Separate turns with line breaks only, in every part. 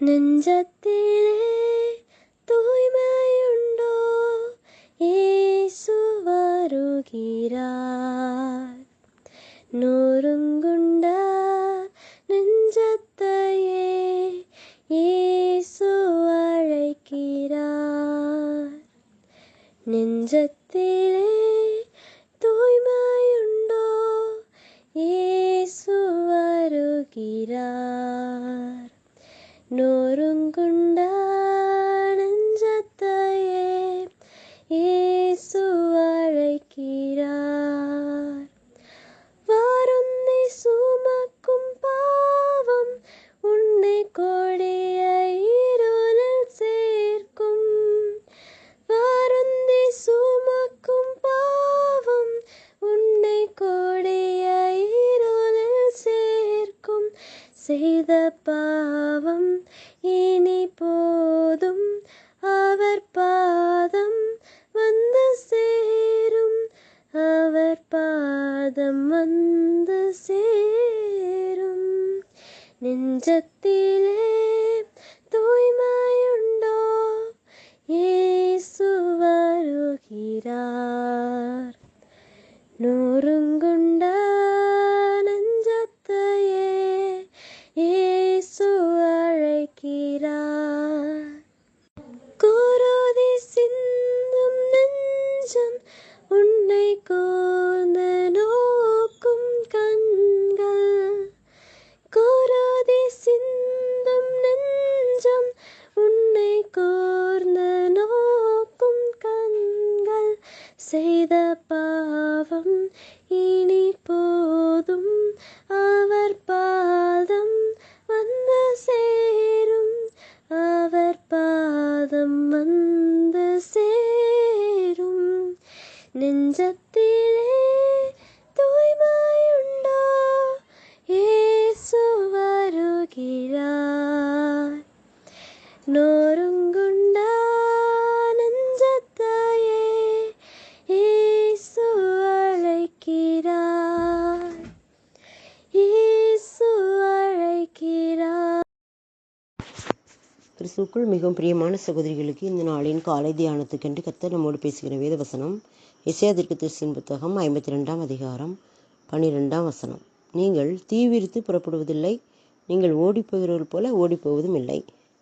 நெஞ்சத்திலே தூய்மையுண்டோ இயேசு வருகிறார் நொறுங்குண்ட நெஞ்சத்தையே இயேசு அழைக்கிறார் நெஞ்சத்திலே தூய்மையுண்டோ இயேசு வருகிறார் நொறுங்குண்ட நெஞ்சத்தையே இயேசு அழைக்கிறார். வருந்தி சுமக்கும் பாவம் உன்னை கொடிய இருளில் சேர்க்கும். வருந்தி சுமக்கும் பாவம் உன்னை கொடிய இருளில் சேர்க்கும். செய்த பாவம் இனி போதும். அவர் பாதம் வந்து சேரும். அவர் பாதம் வந்து சேரும். நெஞ்சத்திலே தூய்மையுண்டோ? இயேசு வருகிறார். நொறுங்குண்ட செய்த பாவம் இனி போதும். அவர் பாதம் வந்து சேரும். அவர் பாதம் வந்து சேரும். நெஞ்சத்தில்
இயேசுக்குள் மிகவும் பிரியமான சகோதரிகளுக்கு இந்த நாளின் காலை தியானத்துக்கென்று கர்த்தர் நம்மோடு பேசுகிற வேத வசனம் இசையாதிற்கு திருச்சின் புத்தகம் ஐம்பத்தி ரெண்டாம் அதிகாரம் பன்னிரெண்டாம் வசனம். நீங்கள் தீவிரித்து புறப்படுவதில்லை நீங்கள் ஓடிப்போகிறவர்கள் போல ஓடிப்போவதும் இல்லை.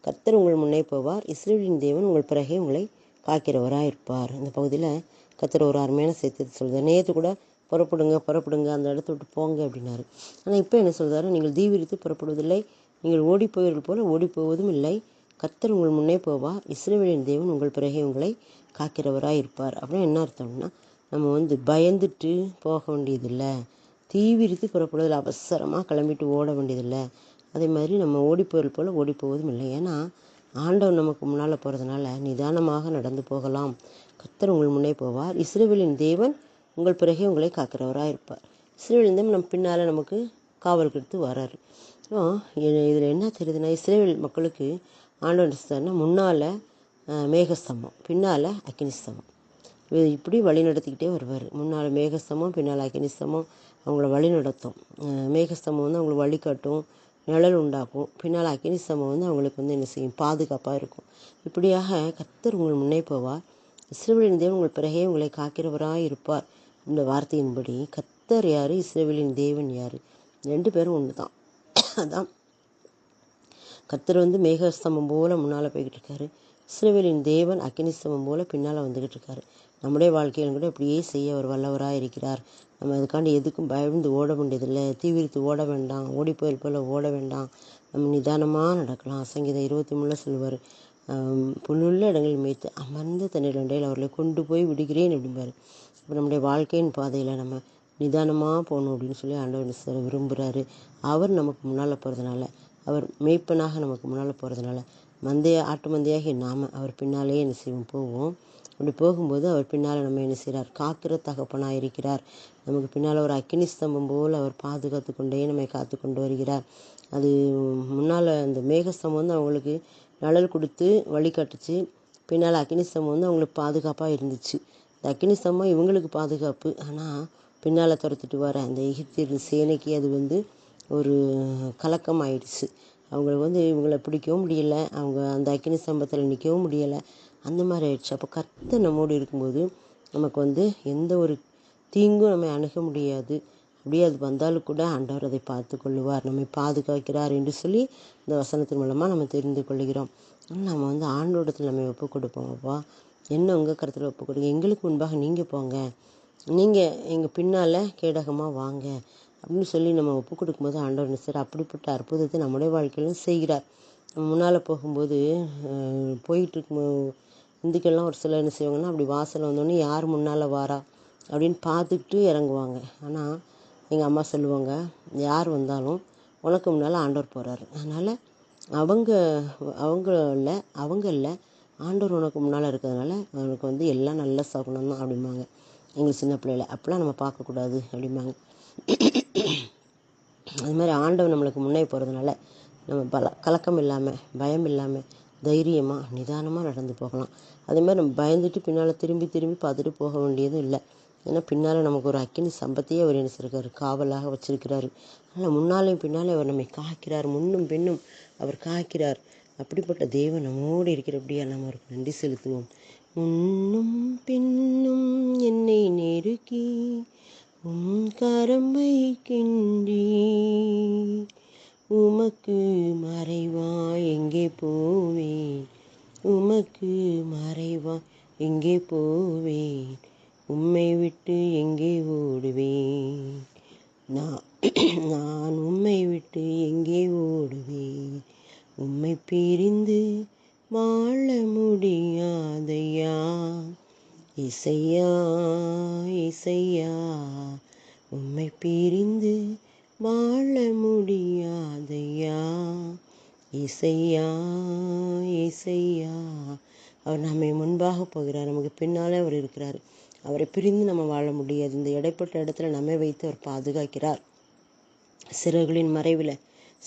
கர்த்தர் உங்கள் முன்னே போவார் இஸ்ரேலின் தேவன் உங்கள் பிறகே உங்களை காக்கிறவராக இருப்பார் இந்த பகுதியில் கத்தர் ஒரு அருமையான சேர்த்து சொல்கிறார் நேற்று கூட புறப்படுங்க புறப்படுங்க அந்த இடத்த விட்டு போங்க அப்படின்னாரு. ஆனால் இப்போ என்ன சொல்கிறாரு நீங்கள் தீவிரித்து புறப்படுவதில்லை நீங்கள் ஓடிப்போவீர்கள் போல ஓடிப்போவதும் இல்லை. கர்த்தர் உங்கள் முன்னே போவார் இஸ்ரேவேலின் தேவன் உங்கள் பிறகே உங்களை காக்கிறவராக இருப்பார் அப்படின்னு என்ன அர்த்தம்னா நம்ம வந்து பயந்துட்டு போக வேண்டியதில்லை. தீவிரித்து புறப்படுவதில் அவசரமாக கிளம்பிட்டு ஓட வேண்டியதில்லை. அதே மாதிரி நம்ம ஓடிப்போவல் போல் ஓடிப்போவதும் இல்லை. ஏன்னா ஆண்டவர் நமக்கு முன்னால் போகிறதுனால நிதானமாக நடந்து போகலாம். கத்தர் உங்கள் முன்னே போவார். இஸ்ரேவேலின் தேவன் உங்கள் பிறகே உங்களை காக்கிறவராக இருப்பார் இஸ்ரேவேலின் தேவன் நம்ம பின்னால் நமக்கு காவல் கெடுத்து வராரு. இதில் என்ன தெரியுதுன்னா இஸ்ரேல் மக்களுக்கு ஆண்டவர் முன்னால் மேகஸ்தம்பம் பின்னால் அக்கினிஸ்தம்பம். இது இப்படி வழி நடத்திக்கிட்டே வருவார். முன்னால் மேகஸ்தம்பம் பின்னால் அக்னிஸ்தமம் அவங்கள வழி நடத்தும். மேகஸ்தமம் மேகஸ்தம்பம் வந்து அவங்களுக்கு வழிகாட்டும் நிழல் உண்டாக்கும். பின்னால் அக்னிஸ்தமம் வந்து அவங்களுக்கு வந்து என்ன செய்யும்? பாதுகாப்பாக இருக்கும். இப்படியாக கத்தர் உங்கள் முன்னே போவார். இஸ்ரேலின் தேவன் உங்கள் பிறகே உங்களை காக்கிறவராக இருப்பார். இந்த வார்த்தையின்படி கத்தர் யார்? இஸ்ரேலின் தேவன் யார்? ரெண்டு பேரும் ஒன்று தான் அதான் கர்த்தர் வந்து மேகஸ்தம்பம் போல் முன்னால் போய்கிட்டு இருக்காரு இஸ்ரேவேலின் தேவன் அக்னிஸ்தம்பம் போல பின்னால் வந்துக்கிட்டு இருக்காரு நம்முடைய வாழ்க்கையில் கூட இப்படியே செய்ய அவர் வல்லவராக இருக்கிறார். நம்ம அதுக்காண்டி எதுக்கும் பயந்து ஓட வேண்டியதில்லை. தீவிரித்து ஓட வேண்டாம். ஓடிப்போயில் போல் ஓட வேண்டாம். நம்ம நிதானமாக நடக்கலாம். சங்கீதம் இருபத்தி மூணில் சொல்லுவார் புல்லுள்ள இடங்களில் மேய்த்து அமர்ந்த தண்ணீர் அண்டையில் அவர்களை கொண்டு போய் விடுகிறேன் அப்படிம்பார். இப்போ நம்முடைய வாழ்க்கையின் பாதையில் நம்ம நிதானமாக போகணும் அப்படின்னு சொல்லி ஆண்டவர் சார் விரும்புகிறாரு அவர் நமக்கு முன்னால் போகிறதுனால அவர் மேய்ப்பனாக நமக்கு முன்னால் போகிறதுனால மந்தைய ஆட்டு மந்தையாகி நாம் அவர் பின்னாலேயே என்ன செய்வோம்? போவோம். அப்படி போகும்போது அவர் பின்னால் நம்ம என்ன செய்கிறார் காக்கிற தகப்பனாக இருக்கிறார். நமக்கு பின்னால் ஒரு அக்கினி ஸ்தம்பம் போல் அவர் பாதுகாத்து கொண்டே நம்மை காத்து கொண்டு வருகிறார். அது முன்னால் அந்த மேகஸ்தம்பம் வந்து அவங்களுக்கு நிழல் கொடுத்து வழிகாட்டுச்சு பின்னால் அக்கினி ஸ்தம்பம் வந்து அவங்களுக்கு பாதுகாப்பாக இருந்துச்சு. இந்த அக்கினி ஸ்தம்பம் இவங்களுக்கு பாதுகாப்பு. ஆனால் பின்னால் துரத்துட்டு வர அந்த எகிப்தியர் சேனைக்கு அது வந்து ஒரு கலக்கம் ஆயிடுச்சு. அவங்களுக்கு வந்து இவங்கள பிடிக்கவும் முடியலை. அவங்க அந்த அக்கினி ஸ்தம்பத்தில் நிற்கவும் முடியலை. அந்த மாதிரி ஆயிடுச்சு. அப்போ கர்த்தர் நம்மோடு இருக்கும்போது நமக்கு வந்து எந்த ஒரு தீங்கும் நம்மை அணுக முடியாது. அப்படியே அது வந்தாலும் கூட ஆண்டவர் அதை பார்த்து கொள்ளுவார். நம்மை பாதுகாக்கிறார் என்று சொல்லி இந்த வசனத்தின் மூலமாக நம்ம தெரிந்து கொள்கிறோம். நம்ம வந்து ஆண்டோடத்தில் நம்ம ஒப்பு கொடுப்போம். அப்பா என்ன உங்கள் கருத்தில் ஒப்பு கொடுங்க? எங்களுக்கு முன்பாக நீங்கள் போங்க. நீங்கள் எங்கள் பின்னால் கேடகமாக வாங்க. அப்படின்னு சொல்லி நம்ம ஒப்பு கொடுக்கும்போது ஆண்டவர் என்ன அப்படிப்பட்ட அற்புதத்தை நம்முடைய வாழ்க்கையிலும் செய்கிறார். நம்ம முன்னால் போகும்போது அஹ், போயிட்டு இருக்கும் இந்துக்கள்லாம் ஒரு சிலர் என்ன செய்வாங்கன்னா அப்படி வாசல் வந்தோடனே யார் முன்னால் வாரா? அப்படின்னு பார்த்துக்கிட்டு இறங்குவாங்க. ஆனால் எங்கள் அம்மா சொல்லுவாங்க யார் வந்தாலும் உனக்கு முன்னால் ஆண்டவர் போகிறாரு அதனால் அவங்க அவங்கள அவங்க இல்லை ஆண்டவர் உனக்கு முன்னால் இருக்கிறதுனால அவனுக்கு வந்து எல்லாம் நல்ல சகுனம் தான் அப்படிம்பாங்க. எங்களுக்கு சின்ன பிள்ளையில அப்படிலாம் நம்ம பார்க்கக்கூடாது அப்படிம்பாங்க. அது மாதிரி ஆண்டவன் நம்மளுக்கு முன்னே போகிறதுனால நம்ம பல கலக்கம் இல்லாமல் பயம் இல்லாமல் தைரியமாக நிதானமாக நடந்து போகலாம். அதே மாதிரி நம்ம பயந்துட்டு பின்னால் திரும்பி திரும்பி பார்த்துட்டு போக வேண்டியதும் இல்லை. ஏன்னா பின்னால் நமக்கு ஒரு அக்கினி சம்பத்தையே அவர் என்ன காவலாக வச்சிருக்கிறாரு. அதனால் முன்னாலையும் பின்னாலே அவர் நம்மை காக்கிறார் முன்னும் பின்னும் அவர் காக்கிறார். அப்படிப்பட்ட தெய்வம் நம்மோடு இருக்கிறபடியா நம்ம அவருக்கு நன்றி செலுத்துவோம். முன்னும் பின்னும் என்னை நெருக்கி உம் கரம்பை கிண்டி உமக்கு மறைவா எங்கே போவேன் உமக்கு மறைவா எங்கே போவேன் உம்மை விட்டு எங்கே ஓடுவேன் நான் நான் உம்மை விட்டு எங்கே ஓடுவேன் உம்மை பிரிந்து வாழ முடியாதையா? இசையா இசையா உம்மை பிரிந்து வாழ முடியாதையா? இசையா இசையா. அவர் நம்மை முன்பாக போகிறார். நமக்கு பின்னாலே அவர் இருக்கிறார். அவரை பிரிந்து நம்ம வாழ முடியாது. இந்த இடைப்பட்ட இடத்துல நம்மை வைத்து அவர் பாதுகாக்கிறார். சிறகுகளின் மறைவில்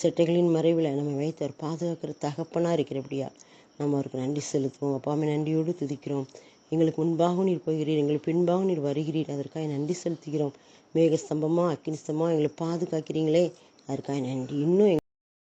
செட்டைகளின் மறைவில் நம்ம வைத்து அவர் பாதுகாக்கிற தகப்பனாக இருக்கிறபடியா நம்ம அவருக்கு நன்றி செலுத்துவோம். அப்பாமே நன்றியோடு துதிக்கிறோம். எங்களுக்கு முன்பாகவும் நீர் போகிறீர் எங்களுக்கு பின்பாகவும் நீர் வருகிறீர். அதற்காக நன்றி செலுத்துகிறோம். மேகஸ்தம்பமாக ஸ்தம்பமாக ஸ்தம்பமாக எங்களை பாதுகாக்கிறீங்களே. அதற்காக நன்றி. இன்னும்